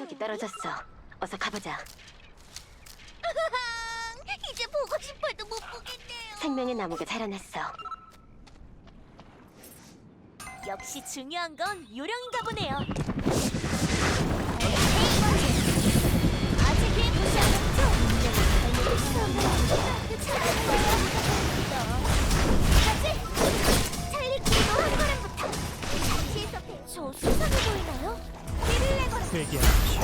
운석이 떨어졌어. 어서 가보자. 이제 보고 싶어도 못 보겠네요. 생명의 나무가 자라났어. 역시 중요한 건 요령인가 보네요. 아직 거야. 찰리 키도 한 배- 저 수상해 보이나요? 회개하십시오.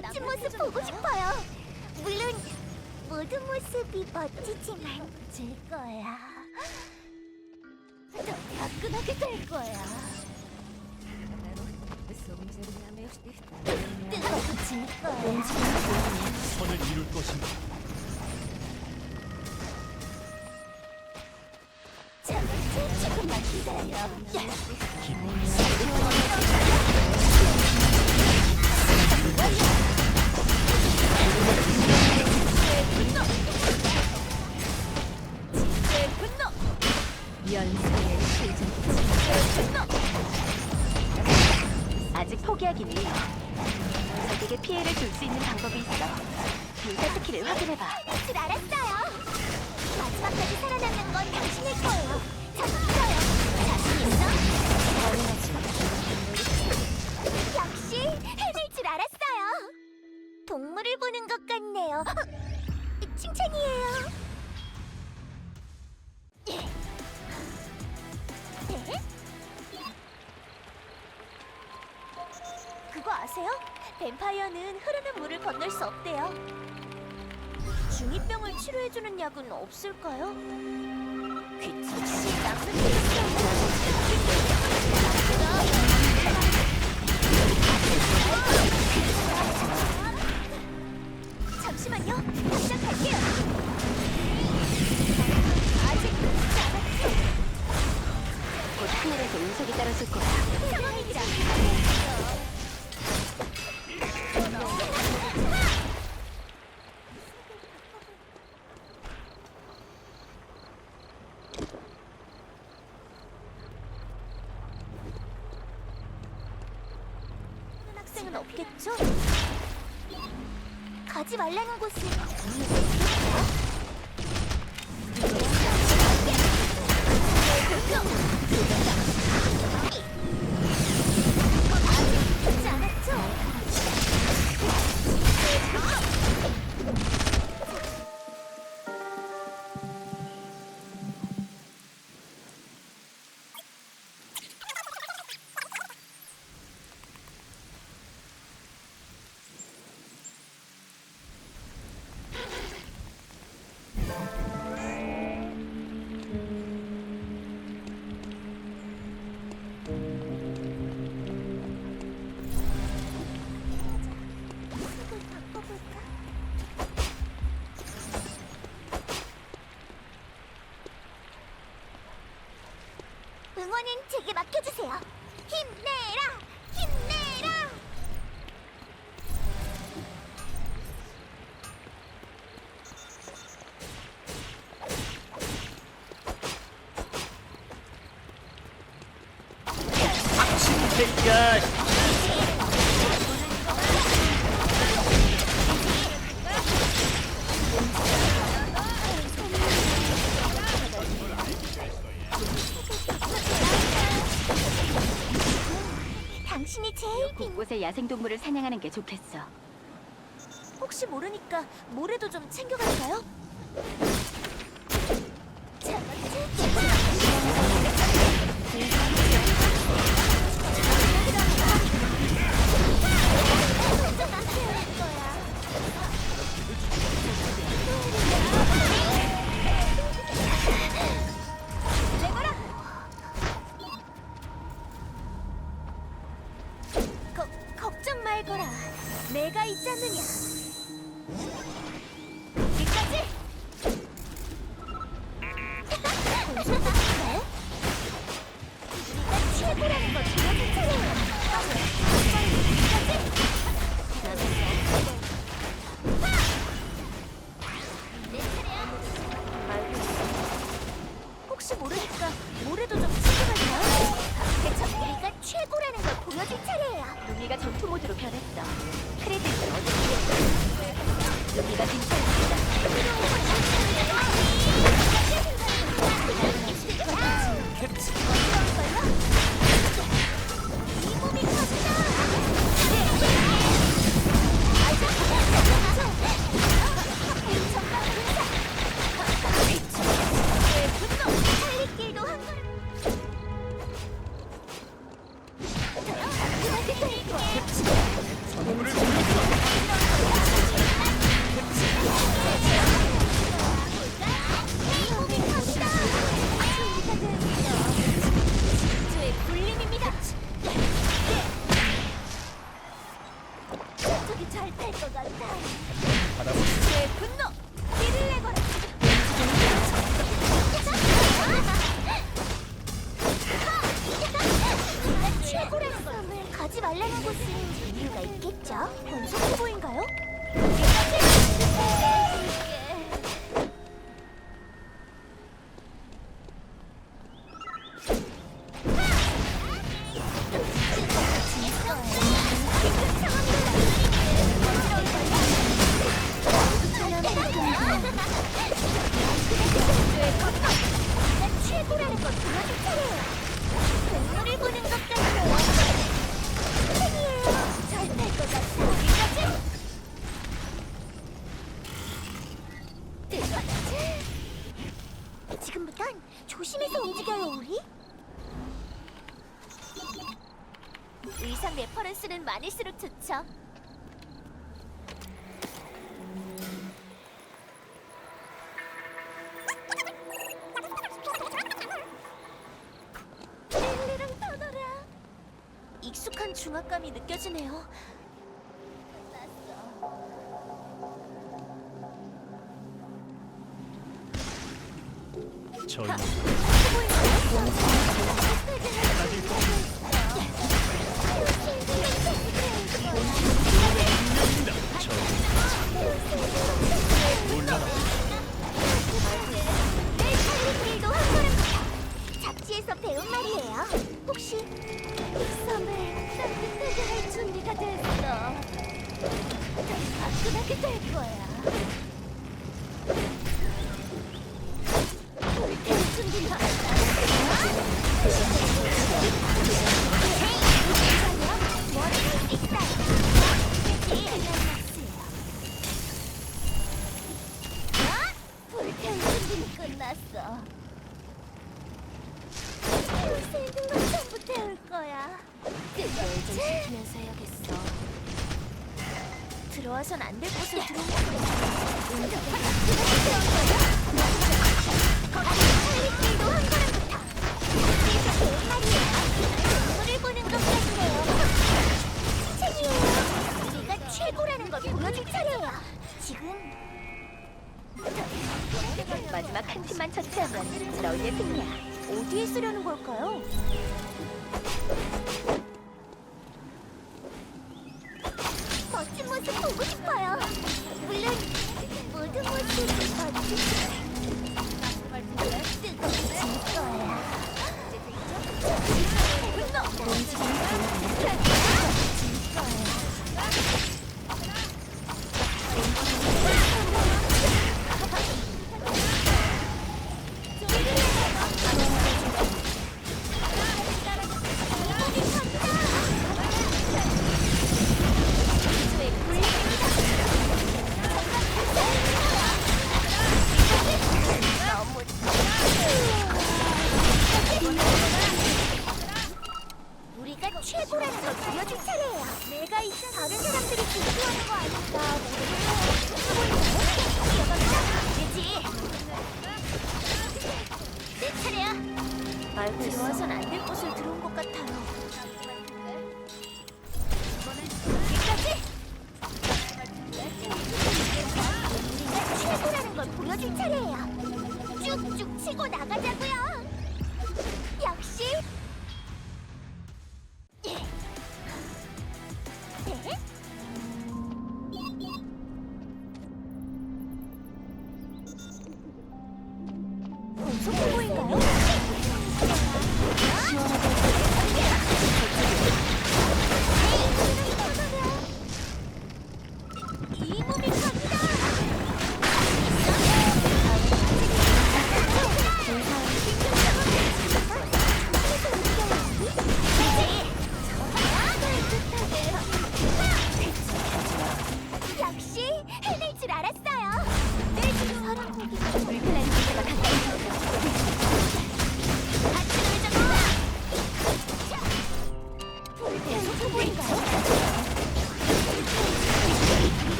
멋진 모습 보고 싶어요. 물론 모든 모습이 멋지지만 질 거야. 더 화끈하게 될 거야. 뜨거워 질 거야. 선을 이룰. 잠시 조금만 기다려. 분 아직 포기하긴 해요. 적에게 피해를 줄 수 있는 방법이 있어. 불사 스킬을 확인해봐. 줄 알았어요. 마지막까지 살아남는 치료해주는 약은 없을까요? 귀찮지 나쁜 게 있어. 학생은 없겠죠? 가지 말라는 곳은 아직 제게 맡겨주세요. 힘내라. 곳에 야생동물을 사냥하는 게 좋겠어. 혹시 모르니까 모래도 좀 챙겨갈까요? 잘될것 같다. 받아보세요. 제 분노. 의상 레퍼런스는 많을수록 좋죠. 나눠줄 차례예요. 쭉쭉 치고 나가자고요. 역시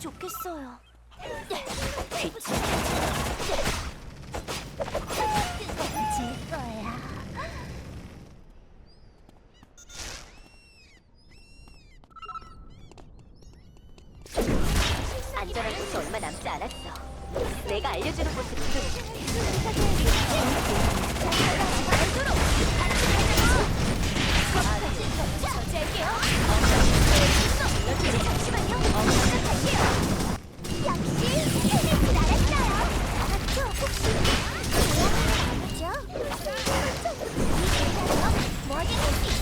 좋겠어요. 안전한 곳이 얼마 남지 않았어. 내가 알려주는 곳으로 어, 어, 어, 잠시만요. 엄청 할게요. 뭐지?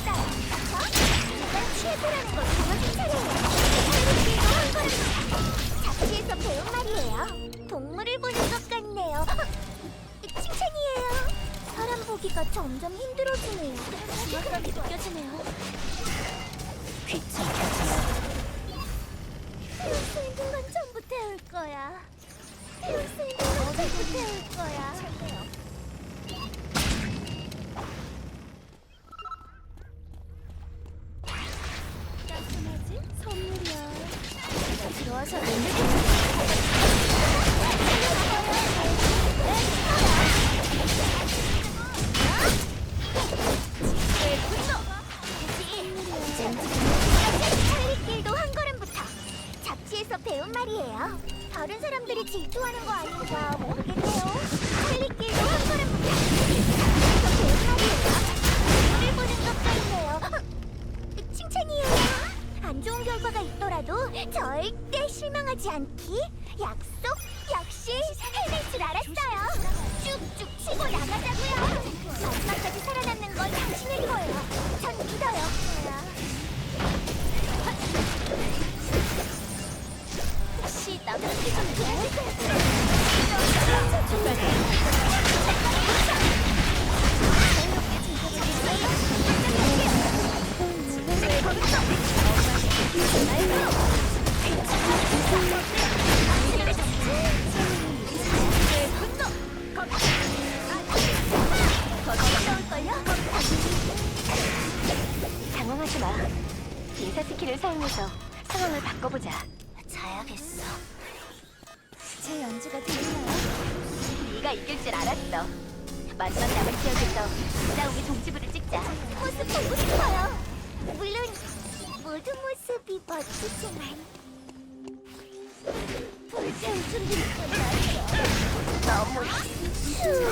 朝眠。 실망하지 않기 약속 역시 해낼 줄 알았어요. 쭉쭉 치고 나가자고요. 마지막까지 살아남는 건 당신의 거예요. 전 믿어요. 혹시 나도 그 이좀 도와줄 수 있어요? 남은 지역에서 싸움의 종지부를 찍자. 모습 보고 싶어요. 물론 모든 모습이 멋지지만 불태울 준비를 끝났어. 너무 추워.